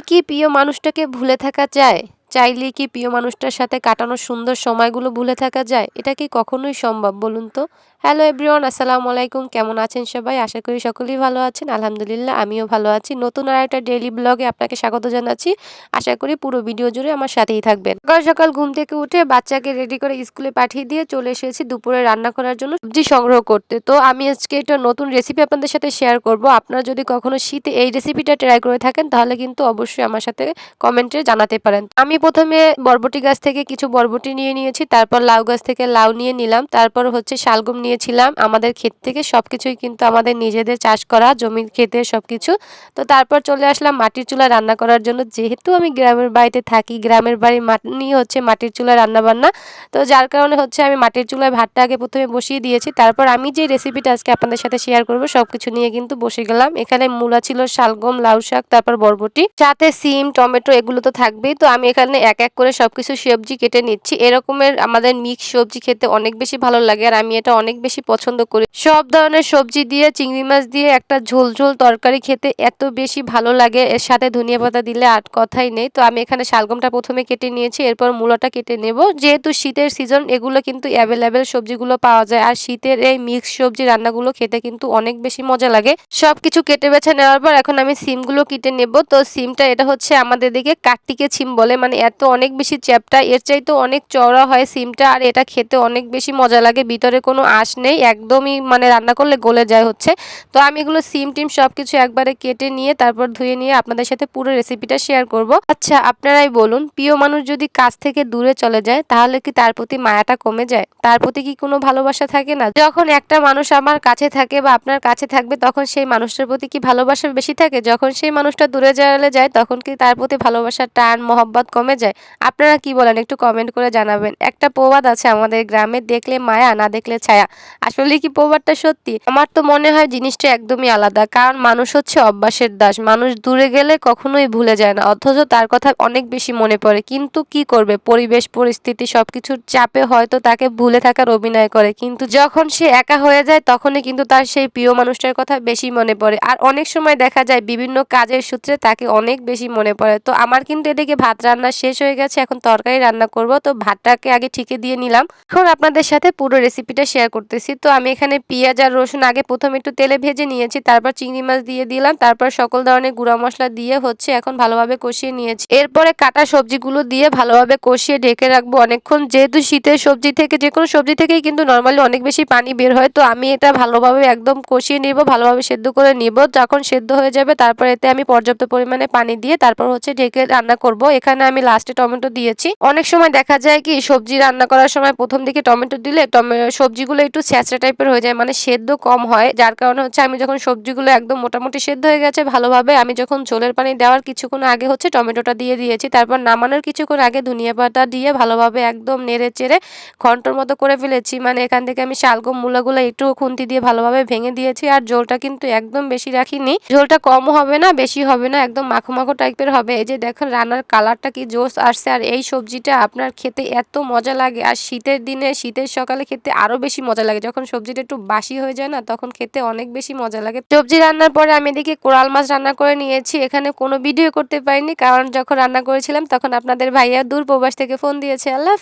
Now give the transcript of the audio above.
কি প্রিয় মানুষটাকে ভুলে থাকা যায়? চাইলেই কি প্রিয় মানুষটার সাথে কাটানোর সুন্দর সময়গুলো ভুলে থাকা যায়? এটা কি কখনোই সম্ভব বলুন তো? হ্যালো এভরিওয়ান আসসালামু আলাইকুম। কেমন আছেন সবাই? আশা করি সকলেই ভালো আছেন। আলহামদুলিল্লাহ, আমিও ভালো আছি। নতুন আর একটা ডেইলি ব্লগে আপনাকে স্বাগত জানাচ্ছি। আশা করি পুরো ভিডিও জুড়ে আমার সাথেই থাকবেন। সকাল সকাল ঘুম থেকে উঠে বাচ্চাকে রেডি করে স্কুলে পাঠিয়ে দিয়ে চলে এসেছি দুপুরে রান্না করার জন্য সবজি সংগ্রহ করতে। তো আমি আজকে একটা নতুন রেসিপি আপনাদের সাথে শেয়ার করব। আপনারা যদি কখনো শীতে এই রেসিপিটা ট্রাই করে থাকেন, তাহলে কিন্তু অবশ্যই আমার সাথে কমেন্টে জানাতে পারেন। আমি প্রথমে বরবটি গাছ থেকে কিছু বরবটি নিয়ে নিয়েছি, তারপর লাউ গাছ থেকে লাউ নিয়ে নিলাম, তারপর হচ্ছে শালগম নিয়েছিলাম। আমাদের ক্ষেত থেকে সবকিছুই কিন্তু আমাদের নিজেদের চাষ করা, জমির ক্ষেতে সবকিছু। তো তারপর চলে আসলাম মাটির চুলা রান্না করার জন্য। যেহেতু আমি গ্রামের বাড়িতে থাকি, গ্রামের বাড়ির মাটি হচ্ছে মাটির চুলা রান্না বান্না তো যার কারণে হচ্ছে আমি মাটির চুলায় ভাতটা আগে প্রথমে বসিয়ে দিয়েছি। তারপর আমি যে রেসিপিটা আজকে আপনাদের সাথে শেয়ার করব, সবকিছু নিয়ে কিন্তু বসে গেলাম। এখানে মূলা ছিল শালগম, লাউ শাক, তারপর বরবটি, সাথে সিম, টমেটো, এগুলো তো থাকবেই। তো আমি এখানে এক এক করে সবকিছু সবজি কেটে নিচ্ছি। এরকমের আমাদের মিক্স সবজি খেতে অনেক বেশি ভালো লাগে আর আমি এটা অনেক বেশি পছন্দ করি। সব ধরনের সবজি দিয়ে, চিংড়ি মাছ দিয়ে একটা ঝোল ঝোল তরকারি খেতে এত বেশি ভালো লাগে। এর সাথে ধনিয়া পাতা দিলে আর কথাই নেই। তো আমি এখানে শালগমটা প্রথমে কেটে নিয়েছি, এরপর মূলাটা কেটে নেব। যেহেতু শীতের সিজন এগুলো কিন্তু অ্যাভেলেবেল সবজিগুলো পাওয়া যায় আর শীতের এই মিক্স সবজি রান্নাগুলো খেতে কিন্তু অনেক বেশি মজা লাগে। সব কিছু কেটে বেছে নেওয়ার পর এখন আমি সিমগুলো কেটে নেব। তো সিমটা, এটা হচ্ছে আমাদের দিকে কার্তিকে সিম বলে মানে এত অনেক বেশি চ্যাপটা, এর চাইতে অনেক চওড়া হয় সিমটা, আর এটা খেতে অনেক বেশি মজা লাগে। ভিতরে কোনো আঁশ নেই, একদমই মানে রান্না করলে গলে যায় হচ্ছে। তো আমি এগুলো সিম টিম সব কিছু একবারে কেটে নিয়ে, তারপর ধুয়ে নিয়ে আপনাদের সাথে পুরো রেসিপিটা শেয়ার করব। আচ্ছা আপনারাই বলুন, প্রিয় মানুষ যদি কাছ থেকে দূরে চলে যায়, তাহলে কি তার প্রতি মায়াটা কমে যায়? তার প্রতি কি কোনো ভালোবাসা থাকে না? যখন একটা মানুষ আমার কাছে থাকে বা আপনার কাছে থাকবে, তখন সেই মানুষটার প্রতি কি ভালোবাসা বেশি থাকে? যখন সেই মানুষটা দূরে চলে যায়, তখন কি তার প্রতি ভালোবাসার টান, মহব্বত কমে যায়। আপনারা কি বলেন? একটু কমেন্ট করে জানাবেন। একটা প্রবাদ আছে আমাদের গ্রামে, দেখলে মায়া, না দেখলে ছায়া। আসলে কি প্রবাদটা সত্যি? আমার তো মনে হয় জিনিসটা একদমই আলাদা। কারণ মানুষ হচ্ছে অভ্যাসের দাস। মানুষ দূরে গেলে কখনোই ভুলে যায় না। অথচ তার কথা অনেক বেশি মনে পড়ে। কিন্তু কি করবে? পরিবেশ, পরিস্থিতি, সবকিছুর চাপে হয়তো তাকে ভুলে থাকার অভিনয় করে। কিন্তু যখন সে একা হয়ে যায়, তখনই কিন্তু তার সেই প্রিয় মানুষটার কথা বেশি মনে পড়ে। আর অনেক সময় দেখা যায় বিভিন্ন কাজের সূত্রে তাকে অনেক বেশি মনে পড়ে। তো আমার কিন্তু এদিকে ভাত রান্না শেষ হয়ে গেছে, এখন তরকারি রান্না করব। তো ভাতটাকে আগে ঠিকে দিয়ে নিলাম। এখন আপনাদের সাথে পুরো রেসিপিটা শেয়ার করতেছি। তো আমি এখানে পেঁয়াজ আর রসুন আগে প্রথম একটু তেলে ভেজে নিয়েছি, তারপর চিংড়ি মাছ দিয়ে দিলাম, তারপর সকল ধরনের গুঁড়া মশলা দিয়ে হচ্ছে এখন ভালোভাবে কষিয়ে নিয়েছি। এরপরে কাটা সবজিগুলো দিয়ে ভালোভাবে কষিয়ে ঢেকে রাখব। অনেকক্ষণ যেহেতু শীতের সবজি থেকে, যে কোনো সবজি থেকেই কিন্তু নর্মালি অনেক বেশি পানি বের হয়। তো আমি এটা ভালোভাবে একদম কষিয়ে নিব, ভালোভাবে সেদ্ধ করে নিব। যখন সেদ্ধ হয়ে যাবে, তারপর এতে আমি পর্যাপ্ত পরিমাণে পানি দিয়ে তারপর হচ্ছে ঢেকে রান্না করব। এখানে আমি লাস্টে টমেটো দিয়েছি। অনেক সময় দেখা যায় কি, সবজি রান্না করার সময় প্রথম দিকে টমেটো দিলে সবজিগুলো একটু ছ্যাঁচড়া টাইপের হয়ে যায় মানে সেদ্ধ কম হয়। যার কারণে হচ্ছে আমি যখন সবজিগুলো একদম মোটামুটি সেদ্ধ হয়ে গেছে ভালোভাবে, আমি যখন ঝোলের পানি দেওয়ার কিছুক্ষণ আগে হচ্ছে টমেটোটা দিয়ে দিয়েছি। তারপর নামানোর কিছুক্ষণ আগে ধনিয়া পাতা দিয়ে ভালোভাবে একদম নেড়ে চেড়ে ঘণ্টার মতো করে ফেলেছি। মানে এখান থেকে আমি শালগম মূলাগুলো একটু খুন্তি দিয়ে ভালোভাবে ভেঙে দিয়েছি আর ঝোলটা কিন্তু একদম বেশি রাখিনি। ঝোলটা কম হবে না, বেশি হবে না, একদম মাখো মাখো টাইপের হবে। এই যে দেখেন, রান্নার কালারটা কি জোস আসছে আর এই সবজিটা আপনার খেতে এত মজা লাগে। আর শীতের দিনে, শীতের সকালে খেতে আরও বেশি মজা লাগে। যখন সবজিটা একটু বাসি হয়ে যায় না, তখন খেতে অনেক বেশি মজা লাগে। সবজি রান্নার পরে আমি এদিকে কোরাল মাছ রান্না করে নিয়েছি। এখানে কোনো ভিডিও করতে পারিনি, কারণ যখন রান্না করেছিলাম, তখন আপনাদের ভাইয়া দূর প্রবাস থেকে ফোন দিয়েছে। আল্লাহ